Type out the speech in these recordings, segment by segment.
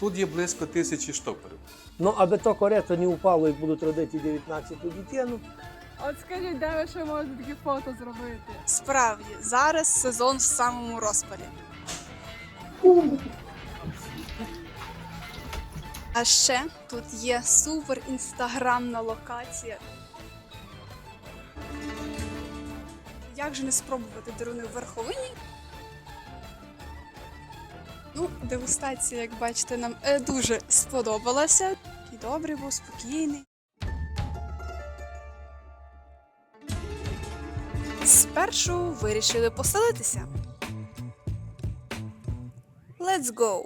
Тут є близько тисячі штопорів. Ну, аби то корето не упало і будуть родити 19-ту дитину, От скажіть, де ви ще можете такі фото зробити? Справді, зараз сезон в самому розпалі. А ще тут є супер інстаграмна локація. Як же не спробувати деруни в верховині? Ну, дегустація, як бачите, нам е, дуже сподобалася. І добрий був, спокійний. Спершу вирішили поселитися. Let's go!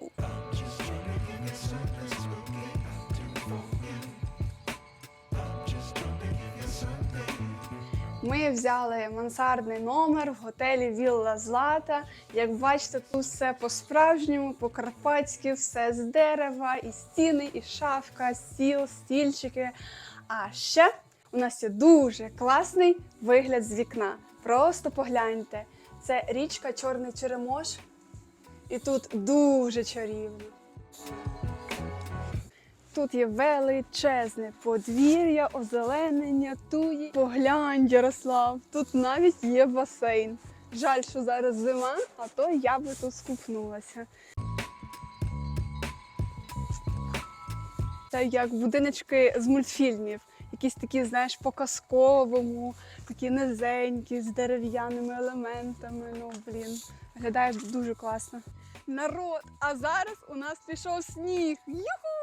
Ми взяли мансардний номер в готелі Вілла Злата. Як бачите, тут все по-справжньому, по-карпатськи, все з дерева, і стіни, і шафка, стіл, стільчики. А ще у нас є дуже класний вигляд з вікна. Просто погляньте. Це річка Чорний Черемош. І тут дуже чарівно. Тут є величезне подвір'я, озеленення, туї. Поглянь, Ярослав, тут навіть є басейн. Жаль, що зараз зима, а то я би тут скупнулася. Це як будиночки з мультфільмів. Якісь такі, знаєш, по-казковому, такі низенькі, з дерев'яними елементами. Ну, блін, виглядає дуже класно. Народ, а зараз у нас пішов сніг. Юху!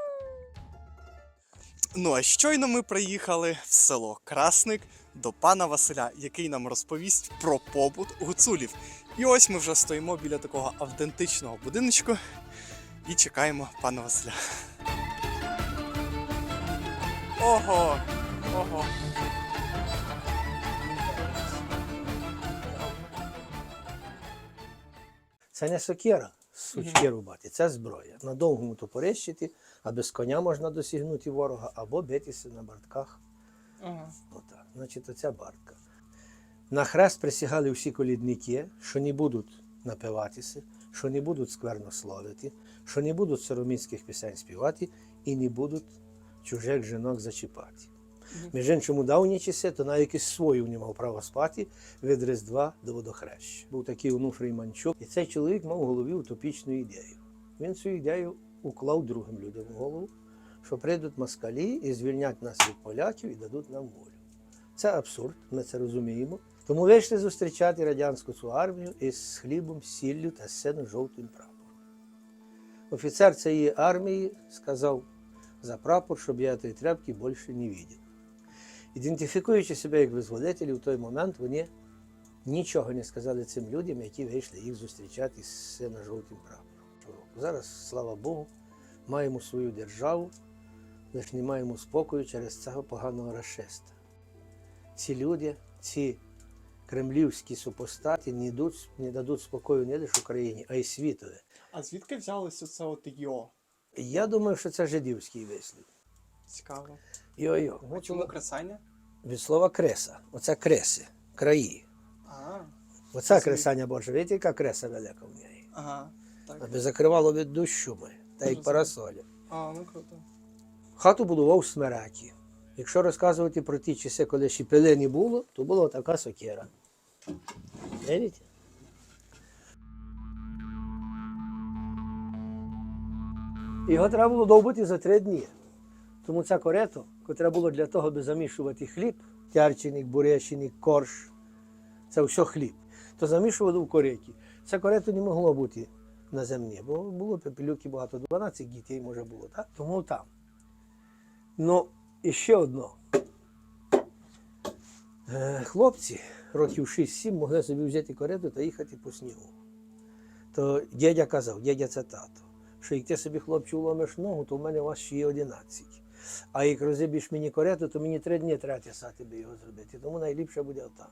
Ну а щойно ми приїхали в село Красник до пана Василя, який нам розповість про побут гуцулів. І ось ми вже стоїмо біля такого автентичного будиночку і чекаємо пана Василя. Ого! Ого! це не сокира, сучки рубати, це зброя. На довгому топорищити, а без коня можна досягнути ворога або битися на бартках. Ага. Отак. Значить, оця бартка. На хрест присягали всі колідники, що не будуть напиватися, що не будуть сквернословити, що не будуть сороміцьких пісень співати і не будуть чужих жінок зачіпати. Між іншим, у давні часи, то навіть якийсь свою не мав права спати від Різдва до водохреща. Був такий Онуфрій Манчук, і цей чоловік мав в голові утопічну ідею. Він цю ідею уклав другим людям в голову, що прийдуть москалі і звільнять нас від поляків і дадуть нам волю. Це абсурд, ми це розуміємо. Тому вийшли зустрічати радянську цю армію із хлібом, сіллю та сино-жовтим прапором. Офіцер цієї армії сказав за прапор, щоб я тої тряпки більше не бачив. Ідентифікуючи себе як визволителі, в той момент вони нічого не сказали цим людям, які вийшли їх зустрічати з сино-жовтим прапором. Зараз, слава Богу, маємо свою державу, лише не маємо спокою через цього поганого расиста. Ці люди, ці кремлівські супостаті не, йдуть, не дадуть спокою не лише Україні, а й світові. А звідки взялося це от йо? Я думаю, що це жидівський вислів. Цікаво. Йо-йо. А чому кресання? Від слова креса. Оце креси, краї. А, Оця кресання Божа, видите, яка креса велика в неї. ага. Так. Аби закривало від дощу ми, та й парасолі. А, ну круто. Хату будував смеракі. Якщо розказувати про ті часи, коли ще пили не було, то була така сокира. Видите? Його треба було довбити за три дні. Тому це корето, котре було для того, аби замішувати хліб, тярченик, буряченик, корж, це все хліб, то замішували в кореті. Це корето не могло бути на землі, бо було пепелюки багато, 12 дітей може було, так? Тому там. Ну, і ще одно. Е, Хлопці років 6-7 могли собі взяти карету та їхати по снігу. То дядя казав, дядя це тато, що як ти собі хлопчу ломиш ногу, то в мене у вас ще є 11. А як розіб'єш мені карету, то мені три дні треба тісати би його зробити. Тому найліпше буде отам.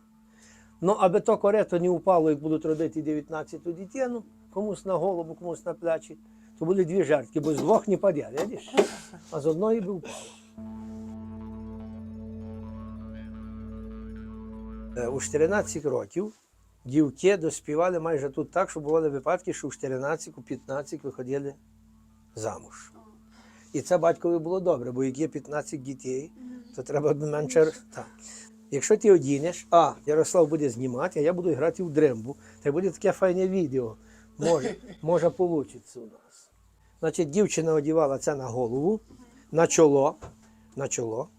Ну, аби то корето не упало, як будуть родити 19-ту дитину, комусь на голову, комусь на плечі, то були дві жертки, бо з двох не паде, видиш? А з одної би впало. Е, У 14 років дівки доспівали майже тут так, що бували випадки, що у 14, у 15 виходили замуж. І це батькові було добре, бо як є 15 дітей, то треба менше. Так. Якщо ти одінеш, а Ярослав буде знімати, а я буду грати в дрембу, то буде таке файне відео. Може, може вийде у нас. Значить, дівчина одягала це на голову, на чоло, на чоло.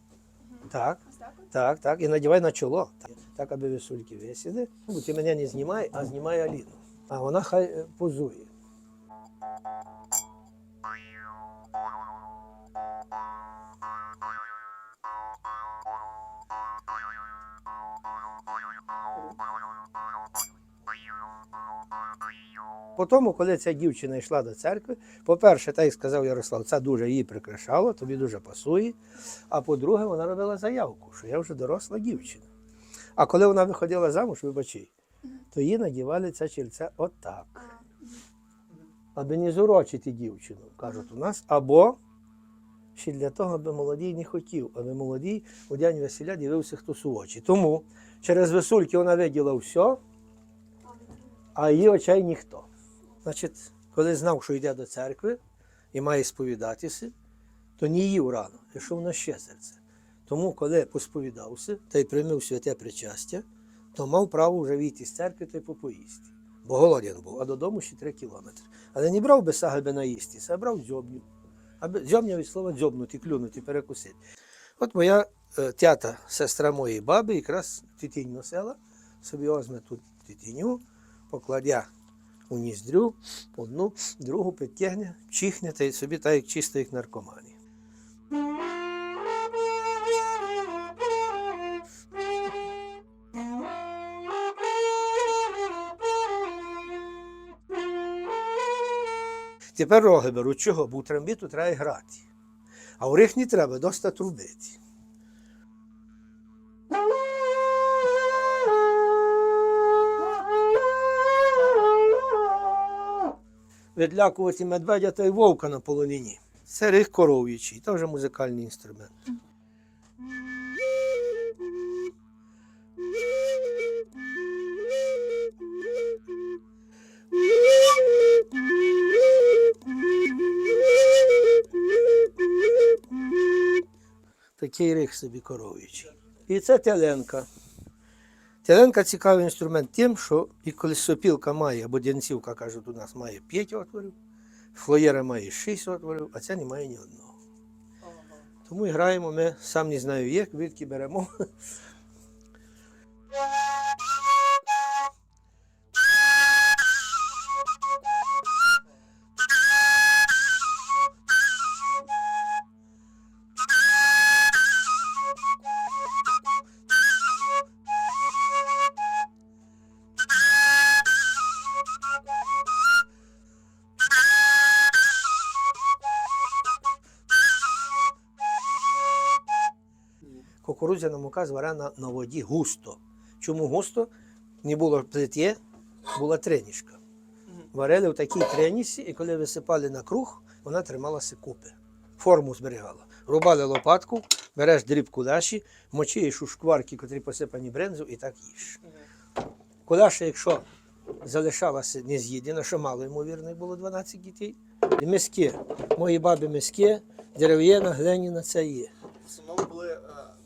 Так, так, так. І надівай на чоло. Так, так аби висульки висіли. Бо ти мене не знімай, а знімай Аліну. А вона хай е, позує. Потім, коли ця дівчина йшла до церкви, по-перше, так як сказав Ярослав, це дуже її прикрашало, тобі дуже пасує. А по-друге, вона робила заявку, що я вже доросла дівчина. А коли вона виходила замуж, вибачай, то їй надівали це чільце отак. Аби не зурочити дівчину, кажуть у нас, або ще для того, аби молодій не хотів, аби молодій у день весіля дивився хтось у очі. Тому через весульки вона виділа все, а її очей ніхто. Значить, коли знав, що йде до церкви і має сповідатися, то не їв рано, пішов на ще серце. Тому, коли посповідався та й приймив святе причастя, то мав право вже вийти з церкви та й попоїсти. Бо голоден був, а додому ще три кілометри. Але не брав би саги би наїстися, а брав дзьобню. Аби дзьобня від слова дзьобнути, клюнути, перекусити. От моя е, тята, сестра моєї баби, якраз тітінь носила, собі возьме тут тітіню, покладя у ніздрю, одну, другу підтягне, чихне та й собі так як чисто як наркомані. Тепер роги беруть чого, бо у трембіту треба грати. А у рих треба, доста трубити. Відлякувати медведя та й вовка на полонині. Це рих коров'ячий, вже музикальний інструмент. Такий рих собі коров'ячий. І це теленка. Теленка цікавий інструмент тим, що і коли сопілка має, або дянцівка, кажуть, у нас має 5 отворів, флоєра має 6 отворів, а ця не має ні одного. Тому і граємо ми, сам не знаю як, відки беремо. Кукурудзяна мука зварена на воді густо. Чому густо? Не було плитє, була треніжка. Варили в такій тренісі, і коли висипали на круг, вона трималася купи. Форму зберігала. Рубали лопатку, береш дріб кулеші, мочієш у шкварки, котрі посипані брензу, і так їш. Кулеша, якщо залишалася не з'їдена, що мало ймовірно, було 12 дітей. І миски, мої бабі миски, дерев'яна, глиняна, це є. В основному були е,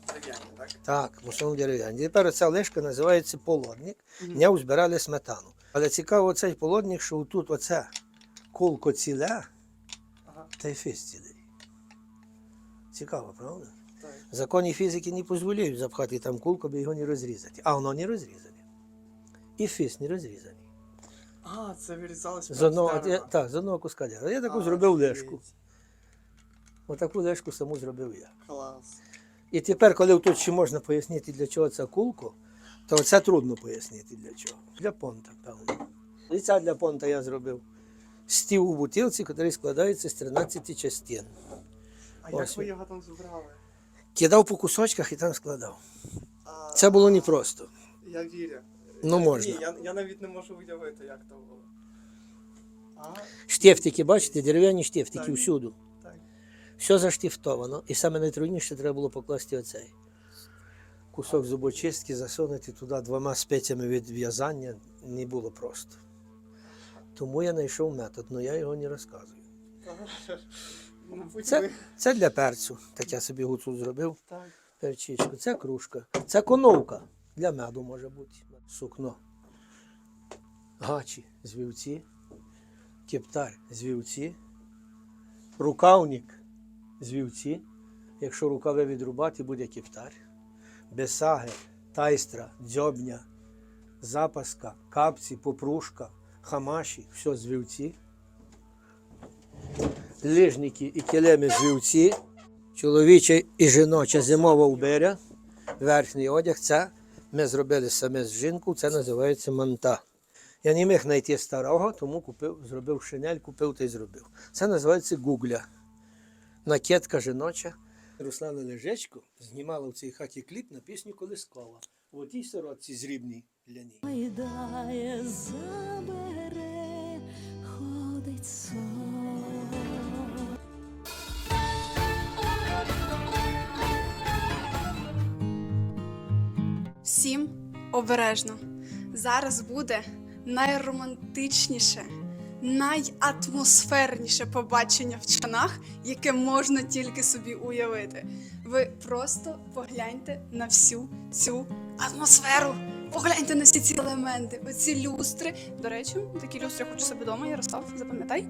дерев'яні, так? Так, в дерев'яні. Тепер ця лишка називається полодник. В нього збирали сметану. Але цікаво цей полодник, що тут оце кулко ціле, Ага. та й фіс цілий. Цікаво, правда? Так. Закони фізики не дозволяють запхати там кулку, аби його не розрізати. А воно не розрізане. І фіс не розрізаний. А, це вирізалось З одного, я, так, з одного куска дерева. Я таку А, зробив лешку. Отаку лешку саму зробив я. Клас. І тепер, коли тут ще можна пояснити, для чого це кулко, то це трудно пояснити для чого. Для понта, певно. І це для понта я зробив. Стів у бутилці, який складається з 13 частин. А Ось як ви його там збирали? Кидав по кусочках і там складав. А, Це було непросто. Я вірю. Ну, можна. Ні, я, я навіть не можу уявити, як то було. А, Штефтики, бачите, дерев'яні штефтики Так. Все заштифтовано. І саме найтрудніше треба було покласти оцей. Кусок зубочистки засунути туди двома спецями від в'язання не було просто. Тому я знайшов метод, але я його не розказую. Це, це для перцю. Так я собі гуцул зробив. Перчичку. Це кружка. Це коновка. Для меду може бути. Сукно. Гачі з вівці. Кептар з вівці. Рукавник з вівці. Якщо рукави відрубати, буде кептар. Бесаги, тайстра, дзьобня, запаска, капці, попрушка, хамаші, все з вівці. І килими з вівці. І жіноча зимова убиря, верхній одяг. Це ми зробили саме з жінку, це називається манта. Я не міг знайти старого, тому купив, зробив шинель, купив та й зробив. Це називається гугля. Накидка жіноча. Руслана Лежечко знімала в цій хаті кліп на пісню Колискова. В тій сорочці зрібній ляні. Гайдає, забере, ходить сон. Всім обережно. Зараз буде найромантичніше, найатмосферніше побачення в чанах, яке можна тільки собі уявити. Ви просто погляньте на всю цю атмосферу. Погляньте на всі ці елементи, оці люстри. До речі, такі люстри я хочу себе вдома, Ярослав, запам'ятай.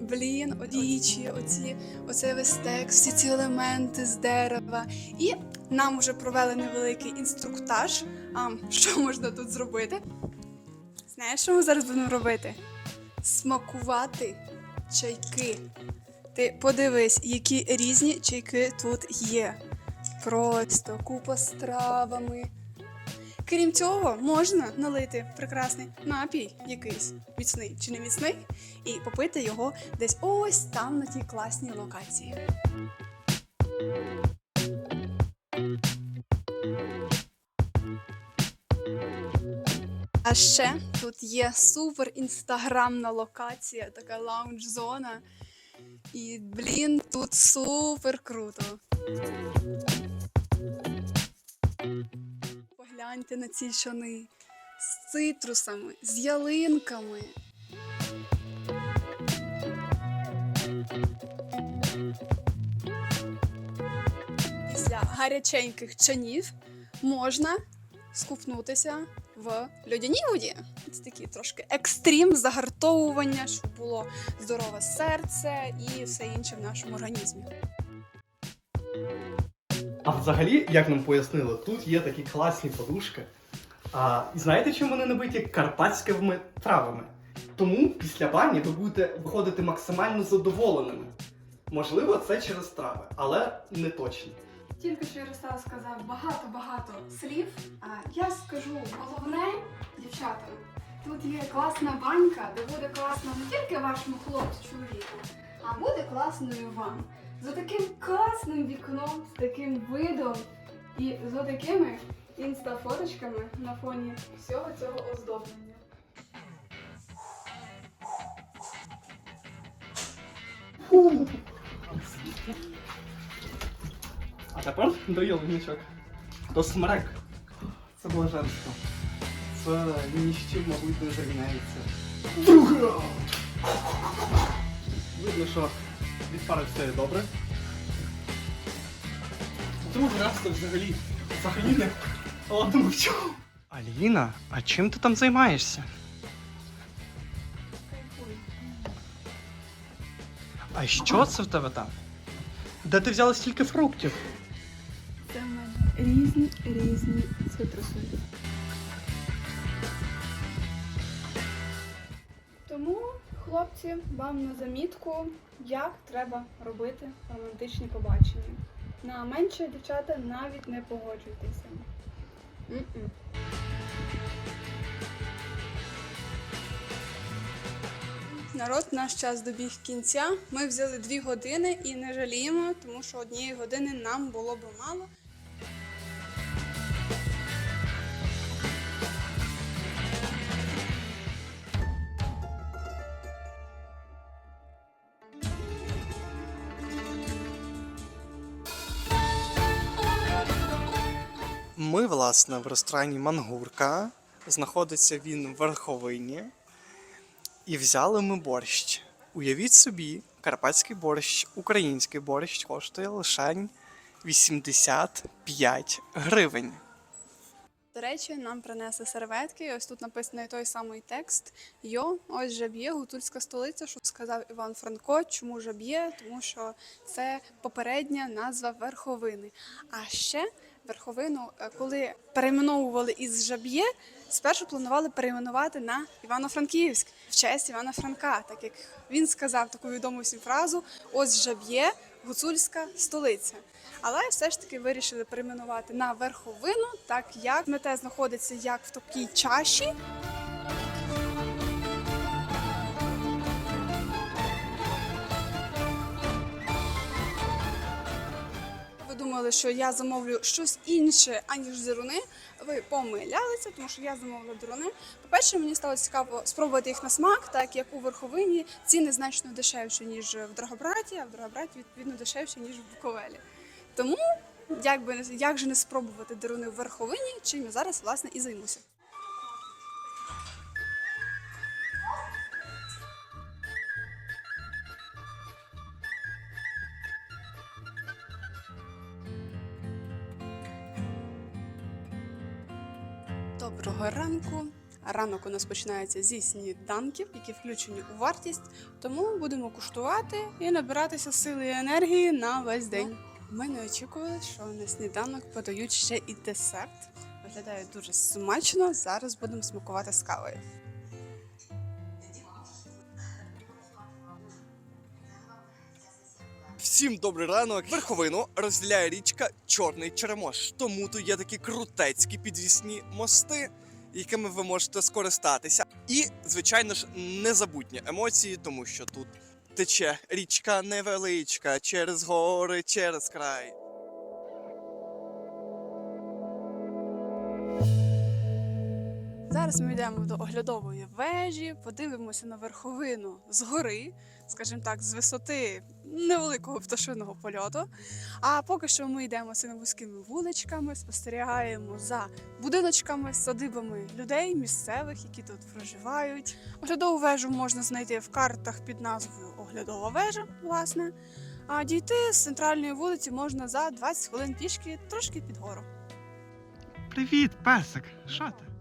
Блін, одічі, оці, оцей весь текст, всі ці елементи з дерева. І нам вже провели невеликий інструктаж. А що можна тут зробити? Знаєш, що ми зараз будемо робити? Смакувати чайки. Ти подивись, які різні чайки тут є. Просто купа з травами. Крім цього, можна налити прекрасний напій, якийсь міцний чи не міцний, і попити його десь ось там на тій класній локації. А ще тут є супер інстаграмна локація, така лаунж-зона. І, блін, тут супер круто. Погляньте на ці чани з цитрусами, з ялинками. Після гаряченьких чанів можна скупнутися в льодяній воді. Це такий трошки екстрім загартовування, щоб було здорове серце і все інше в нашому організмі. А взагалі, як нам пояснили, тут є такі класні подушки. А і знаєте, чим вони набиті карпатськими травами? Тому після бані ви будете виходити максимально задоволеними. Можливо, це через трави, але не точно. Тільки що Ярослав сказав багато-багато слів. А я скажу головне, дівчата, тут є класна банька, де буде класно не тільки вашому хлопцю чоловіку, а буде класною вам. З таким класним вікном, з таким видом і з такими інстафоточками на фоні всього цього оздоблення. А тепер до ялиничок. До смерек. Це блаженство. Це ні з чим, мабуть, не зрівняється. Другий раунд. Видно, що від пари все добре. Другий раз це взагалі взагалі не ладно чого. Аліна, а чим ти там займаєшся? А що це в тебе там? Де ти взяла стільки фруктів? Різні різні цитруси. Тому, хлопці, вам на замітку, як треба робити романтичні побачення. На менше дівчата навіть не погоджуйтеся. Народ, наш час добіг кінця. Ми взяли дві години і не жаліємо, тому що однієї години нам було б мало. Власне, в ресторані Мангурка. Знаходиться він в верховині. І взяли ми борщ. Уявіть собі, карпатський борщ, український борщ коштує лише 85 гривень. До речі, нам принесли серветки. Ось тут написаний той самий текст. Йо, ось жаб'є, гуцульська столиця, що сказав Іван Франко. Чому жаб'є? Тому що це попередня назва верховини. А ще верховину, е, коли перейменовували із жаб'є, спершу планували перейменувати на Івано-Франківськ в честь Івана Франка, так як він сказав таку відому всім фразу: ось жаб'є, гуцульська столиця. Але все ж таки вирішили перейменувати на верховину, так як мете знаходиться як в такій чаші. Думали, що я замовлю щось інше, аніж зіруни, Ви помилялися, тому що я замовила деруни. По-перше, мені стало цікаво спробувати їх на смак, так як у верховині ціни значно дешевші, ніж в Драгобраті, а в Драгобраті відповідно дешевші, ніж в Буковелі. Тому як би як же не спробувати деруни в верховині, чим я зараз власне і займуся. Доброго ранку. Ранок у нас починається зі сніданків, які включені у вартість. Тому будемо куштувати і набиратися сили і енергії на весь день. Ми не очікували, що на сніданок подають ще і десерт. Виглядає дуже смачно. Зараз будемо смакувати з кавою. Всім добрий ранок. Верховину розділяє річка Чорний Черемош. Тому тут є такі крутецькі підвісні мости, якими ви можете скористатися. І, звичайно ж, незабутні емоції, тому що тут тече річка невеличка через гори, через край. Зараз ми йдемо до оглядової вежі, подивимося на верховину згори, скажімо так, з висоти невеликого пташиного польоту. А поки що ми йдемо цими вузькими вуличками, спостерігаємо за будиночками, садибами людей місцевих, які тут проживають. Оглядову вежу можна знайти в картах під назвою Оглядова вежа, власне. А дійти з центральної вулиці можна за 20 хвилин пішки, трошки під гору. Привіт, песик! Що ти?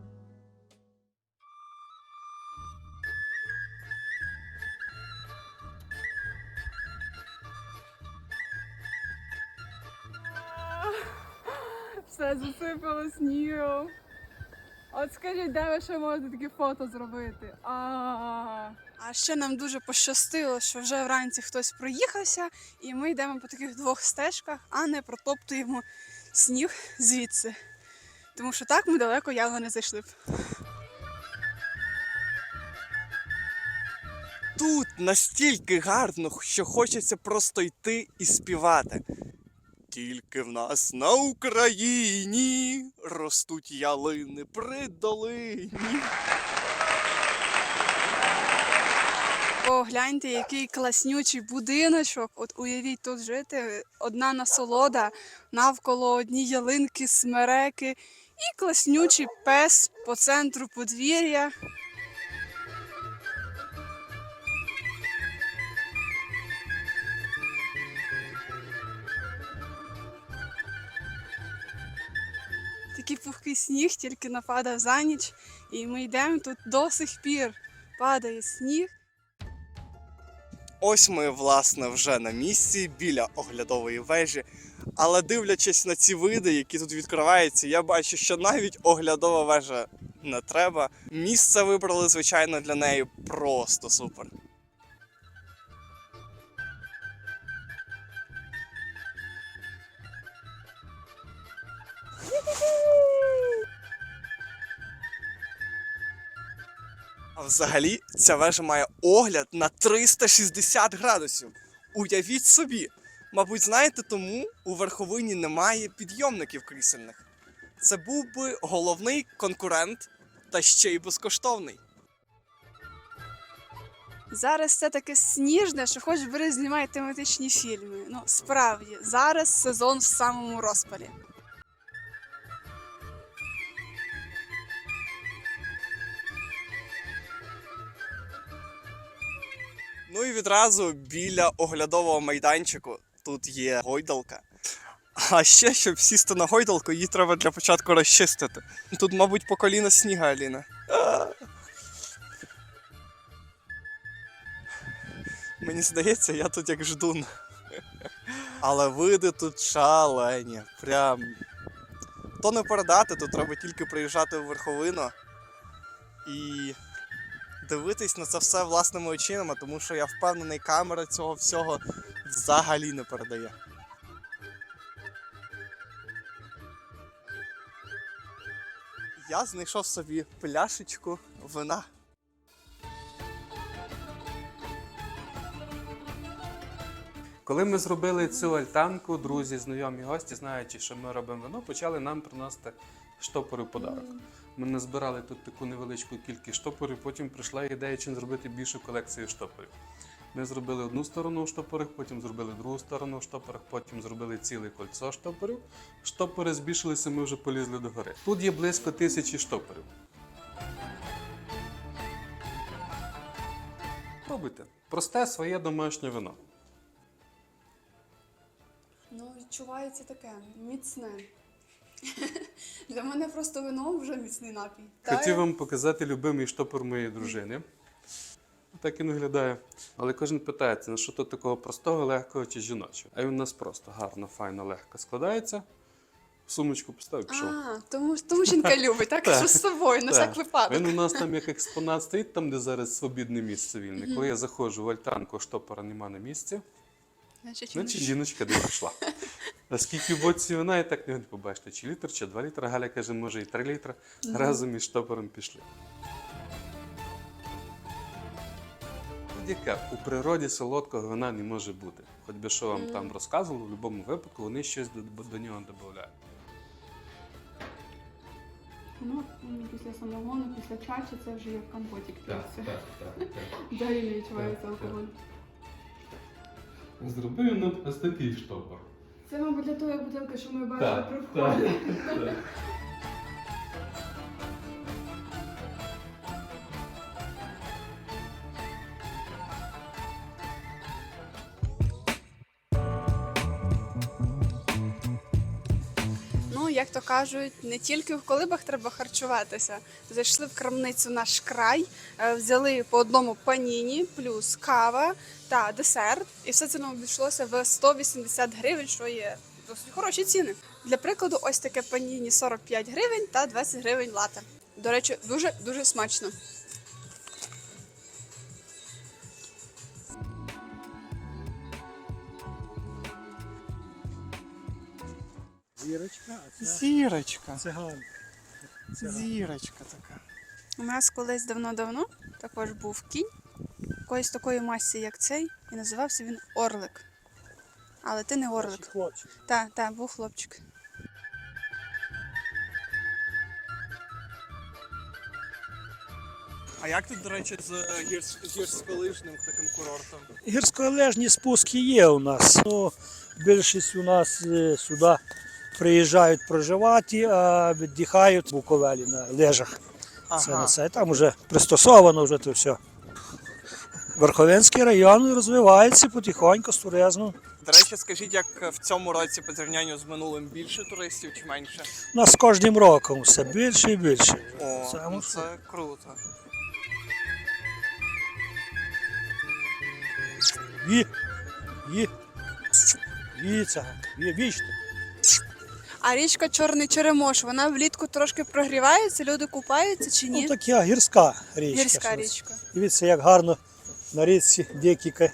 Все засипало снігом. От скажіть, де ви ще можете такі фото зробити? А, А ще нам дуже пощастило, що вже вранці хтось проїхався, і ми йдемо по таких двох стежках, а не протоптуємо сніг звідси. Тому що так ми далеко явно не зайшли б. Тут настільки гарно, що хочеться просто йти і співати. Тільки в нас на Україні ростуть ялини при долині. Погляньте, який класнючий будиночок. От уявіть тут жити одна насолода, навколо одні ялинки, смереки і класнючий пес по центру подвір'я. Пухкий сніг тільки нападав за ніч, і ми йдемо тут до сих пір. Падає сніг. Ось ми, власне, вже на місці біля оглядової вежі. Але дивлячись на ці види, які тут відкриваються, я бачу, що навіть оглядова вежа не треба. Місце вибрали, звичайно, для неї просто супер. Взагалі, ця вежа має огляд на 360 градусів. Уявіть собі. Мабуть, знаєте, тому у верховині немає підйомників крісельних. Це був би головний конкурент та ще й безкоштовний. Зараз все таке сніжне, що хоч бери знімай тематичні фільми. Ну, справді, зараз сезон в самому розпалі. Ну і відразу біля оглядового майданчику тут є гойдалка. А ще, щоб сісти на гойдалку, її треба для початку розчистити. Тут, мабуть, по коліна сніга, Аліна. Мені здається, я тут як ждун. Але види тут шалені. Прям. То не передати, тут треба тільки приїжджати у верховину і дивитись на це все власними очима, тому що я впевнений, камера цього всього взагалі не передає. Я знайшов собі пляшечку вина. Коли ми зробили цю альтанку, друзі, знайомі гості, знаючи, що ми робимо вино, почали нам приносити штопори в подарок. Ми назбирали тут таку невеличку кількість штопорів, потім прийшла ідея, чим зробити більшу колекцію штопорів. Ми зробили одну сторону в штопорах, потім зробили другу сторону в штопорах, потім зробили ціле кольцо штопорів. Штопори збільшилися, ми вже полізли до гори. Тут є близько тисячі штопорів. Пробуйте. Просте своє домашнє вино. Ну, відчувається таке міцне. Для мене просто вино вже міцний напій. Хотів вам показати любимий штопор моєї дружини. Так він виглядає. Але кожен питається, на що то такого простого, легкого чи жіночого. А він у нас просто гарно, файно, легко складається. В сумочку поставив, пішов. А, тому, тому жінка любить, так? Так. Що з собою, на Так. всяк випадок. Він у нас там як експонат стоїть, там, де зараз свобідне місце вільне. Коли я заходжу в альтанку, штопора нема на місці, Значить, значить жіночка десь пішла. А скільки в боці вона, і так не побачите, чи літр, чи два літра. Галя каже, може і три літра. Разом із штопором пішли. Будь-яка у природі солодкого вина не може бути. Хоч би що вам там розказували, в будь-якому випадку вони щось до, до нього додають. Ну, після самогону, після чачі це вже як компотик так, п'ється. не відчувається алкоголь. Зробив нам ось такий штопор. Це, мабуть, для тої бутилки, що ми бачили при вході. То кажуть, не тільки в колибах треба харчуватися. Зайшли в крамницю наш край, е, взяли по одному паніні, плюс кава та десерт. І все це нам обійшлося в 180 гривень, що є досить хороші ціни. Для прикладу, ось таке паніні 45 гривень та 20 гривень лате. До речі, дуже дуже смачно. Зірочка, а Зірочка. циганка. Зірочка така. У нас колись давно-давно також був кінь, якоїсь такої масі, як цей, і називався він Орлик. Але ти не Орлик. Хлопчик. Так, так, був хлопчик. А як тут, до речі, з гірськолижним таким курортом? Гірськолежні спуски є у нас. Ну, більшість у нас е, сюди приїжджають проживати, а віддихають в Буковелі на лежах. Це на це. Там вже пристосовано вже то все. Верховенський район розвивається потихоньку з туризмом. До речі, скажіть, як в цьому році по зрівнянню з минулим більше туристів чи менше? У нас з кожним роком все більше і більше. О, Саме ну це круто. Ві, ві, ві, це, ві, вічно. А річка Чорний Черемош, вона влітку трошки прогрівається, люди купаються чи ні? Ну така гірська річка. Гірська річка. Дивіться, як гарно на річці ка-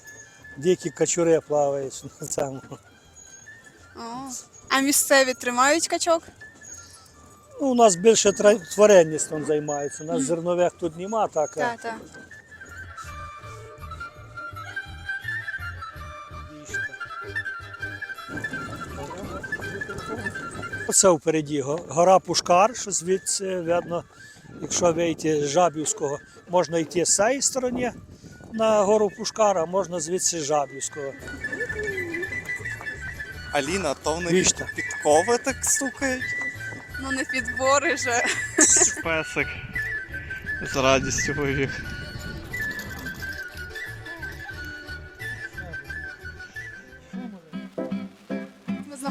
дикі качури плавають на цьому. О. А місцеві тримають качок? Ну, у нас більше тваринництвом займаються. У нас зернових тут нема, так. Так, так. Оце впереді гора Пушкар, що звідси видно, якщо вийти з Жабівського, можна йти з цієї сторони на гору Пушкар, а можна звідси з Жабівського. Аліна, то в них підкови так стукають. Ну не підбори же. Песик з радістю вивів.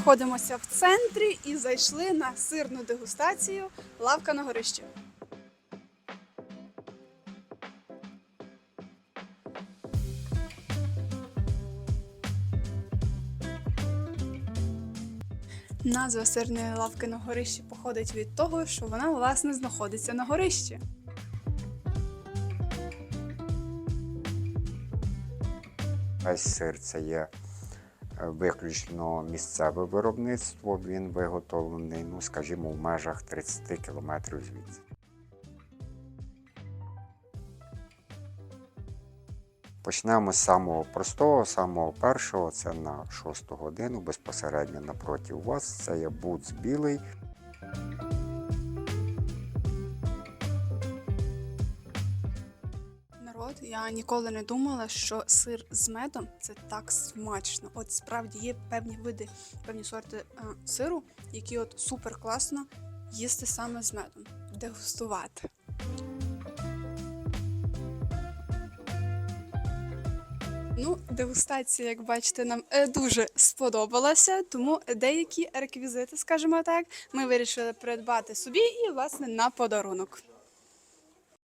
Знаходимося в центрі і зайшли на сирну дегустацію лавка на горищі. Назва сирної лавки на горищі походить від того, що вона власне знаходиться на горищі. Весь сир це є виключно місцеве виробництво. Він виготовлений, ну скажімо, в межах 30 кілометрів звідси. Почнемо з самого простого, самого першого. Це на 6 годину безпосередньо напроти вас. Це є буц білий. Ніколи не думала, що сир з медом це так смачно. От справді є певні види, певні сорти е, сиру, які от супер класно їсти саме з медом, дегустувати. Ну, дегустація, як бачите, нам е, дуже сподобалася, тому деякі реквізити, скажімо так, ми вирішили придбати собі і, власне, на подарунок.